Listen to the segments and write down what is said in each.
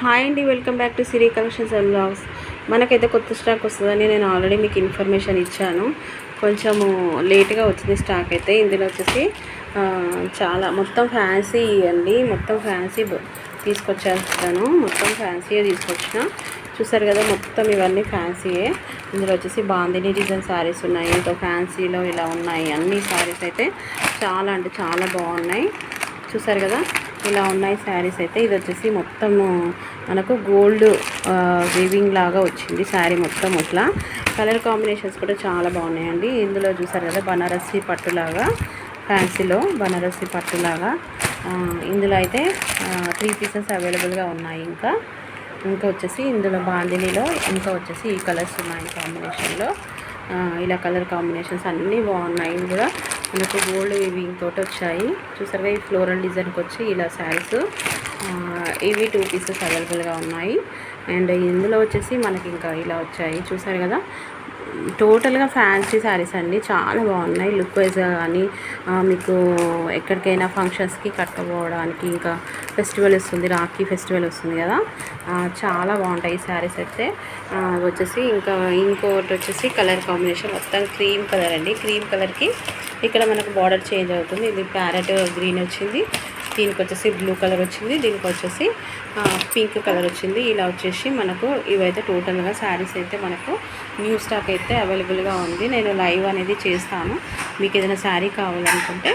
Hi అండి welcome back to Siri collections and blogs. మనకైతే కొత్త స్టాక్ వస్తుందని నేను ఆల్రెడీ మీకు ఇన్ఫర్మేషన్ ఇచ్చాను. కొంచెము లేట్గా వచ్చింది స్టాక్ అయితే. ఇందులో వచ్చేసి చాలా మొత్తం ఫ్యాన్సీ అండి. మొత్తం ఫ్యాన్సీ తీసుకొచ్చేస్తాను. మొత్తం ఫ్యాన్సీయే తీసుకొచ్చిన. చూసారు కదా మొత్తం ఇవన్నీ ఫ్యాన్సీయే. ఇందులో వచ్చేసి బాందిని డిజైన్ శారీస్ ఉన్నాయి. ఇంకా ఫ్యాన్సీలో ఇలా ఉన్నాయి. అన్ని శారీస్ అయితే చాలా అంటే చాలా బాగున్నాయి. చూసారు కదా ఇలా ఉన్నాయి శారీస్ అయితే. ఇది వచ్చేసి మొత్తము మనకు గోల్డ్ వీవింగ్ లాగా వచ్చింది శారీ మొత్తం ఇట్లా కలర్ కాంబినేషన్స్ కూడా చాలా బాగున్నాయండి. ఇందులో చూసారు కదా బనారసి పట్టులాగా ఫ్యాన్సీలో బనారసి పట్టులాగా ఇందులో అయితే త్రీ పీసెస్ అవైలబుల్గా ఉన్నాయి ఇంకా. ఇంకా వచ్చేసి ఇందులో బాందినీలో ఇంకా వచ్చేసి ఈ కలర్స్ ఉన్నాయి కాంబినేషన్లో ఇలా కలర్ కాంబినేషన్స్ అన్నీ బాగున్నాయి కూడా మనకు గోల్డ్ వివింగ్ తోటి వచ్చాయి. చూసారుగా ఈ ఫ్లోరల్ డిజైన్కి వచ్చి ఇలా శారీస్ ఇవి టూ పీసెస్ అవైలబుల్గా ఉన్నాయి. అండ్ ఇందులో వచ్చేసి మనకి ఇంకా ఇలా వచ్చాయి. చూసారు కదా? టోటల్గా ఫ్యాన్సీ శారీస్ అండి. చాలా బాగున్నాయి. లుక్ వైజ్గా కానీ మీకు ఎక్కడికైనా ఫంక్షన్స్కి కట్టుకోవడానికి ఇంకా ఫెస్టివల్ వస్తుంది. రాఖీ ఫెస్టివల్ వస్తుంది కదా. చాలా బాగుంటాయి ఈ శారీస్ అయితే. వచ్చేసి ఇంకా ఇంకోటి వచ్చేసి కలర్ కాంబినేషన్. మొత్తం క్రీమ్ కలర్ అండి. క్రీమ్ కలర్కి ఇక్కడ మనకు బార్డర్ చేంజ్ అవుతుంది. ఇది ప్యారెట్ గ్రీన్ వచ్చింది. దీనికి వచ్చేసి బ్లూ కలర్ వచ్చింది. దీనికి వచ్చేసి పింక్ కలర్ వచ్చింది. ఇలా వచ్చేసి మనకు ఇవైతే టోటల్గా శారీస్ అయితే మనకు న్యూ స్టాక్ అయితే అవైలబుల్గా ఉంది. నేను లైవ్ అనేది చేస్తాను. మీకు ఏదైనా శారీ కావాలనుకుంటే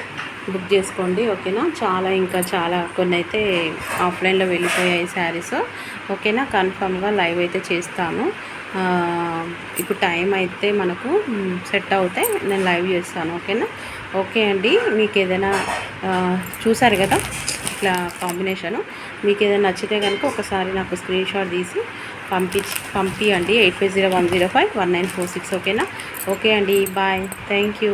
బుక్ చేసుకోండి ఓకేనా చాలా ఇంకా చాలా కొన్ని అయితే ఆఫ్లైన్లో వెళ్ళిపోయాయి శారీస్ ఓకేనా కన్ఫామ్గా లైవ్ అయితే చేస్తాను. ఇప్పుడు టైం అయితే మనకు సెట్ అవుతే నేను లైవ్ చేస్తాను ఓకేనా? ఓకే అండి. మీకు ఏదైనా చూసారు కదా? ఇట్లా కాంబినేషను. మీకు ఏదైనా నచ్చితే కనుక ఒకసారి నాకు స్క్రీన్ షాట్ తీసి పంపించి పంపించండి eight five zero one zero five one nine four six ఓకేనా? ఓకే అండి. బాయ్. Thank you.